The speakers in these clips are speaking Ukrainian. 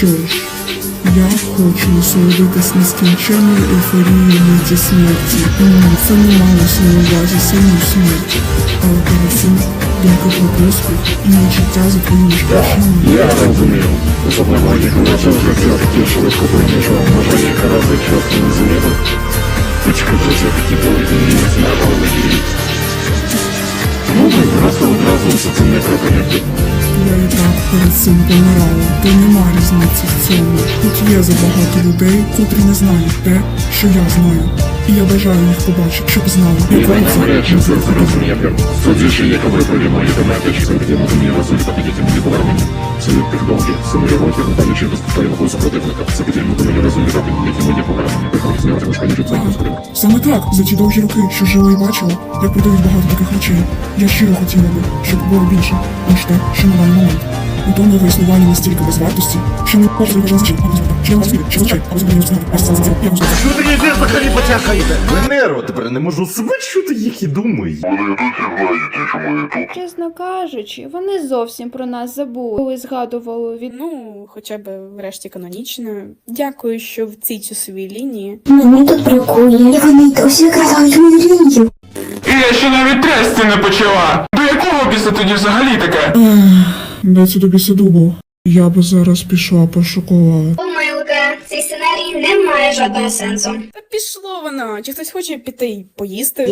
Що ж, я хочу насолодитись нескінченною ейфорією миті смерті. М, Це не малося на увазі саму смерть, але перед цим думки про поспіх і відчуття за твоїми плечима. Я. Особливо їх ночі вже все-таки швидко їх рази час не зміни. Почекайте, це такі були і знали її. Ну, ви просто одразу все це не припинити. Я і так перед цим помирала, то нема різниці в цьому. Тут є забагато людей, котрі не знають те, що я знаю. І я бажаю їх побачити, щоб знали, І яка це. навряд чи це зрозумієте. Судячи, як ви приймаєте методичку, де підійти мені повернення. Це від тих довгих, самої роки, напевно, виступаємо супротивника. Це підіймо до мені які мої повернення. Приходить зняти від цього господина. Саме так, за ті довгі роки, що жила і бачила, як продають багато таких речей. Я щиро хотіла би, щоб було більше, ніж те, що на даний момент. Утомливе існування настільки без вартості, що не або звати, чи я вас вірю, чи злочай, або зупиню знаю, аж це це, я. Що таке ви взагалі потякаєте? Венеро, тепер не можу себе чути, як і думаю. Чесно кажучи, вони зовсім про нас забули, коли згадували від Ну, хоча б врешті канонічно. Дякую, що в цій часовій лінії. Мені тут бракує, і вони досі викрадають мою лінію. І я ще навіть трясти не почала. До якого біса тоді взагалі таке? Де це тобі садубу? Я би зараз пішла по шоколад. Помилка. Цей сценарій не має жодного сенсу. Та пішло воно. Чи хтось хоче піти й поїсти?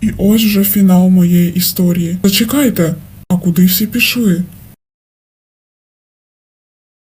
І ось вже фінал моєї історії. Зачекайте, а куди всі пішли?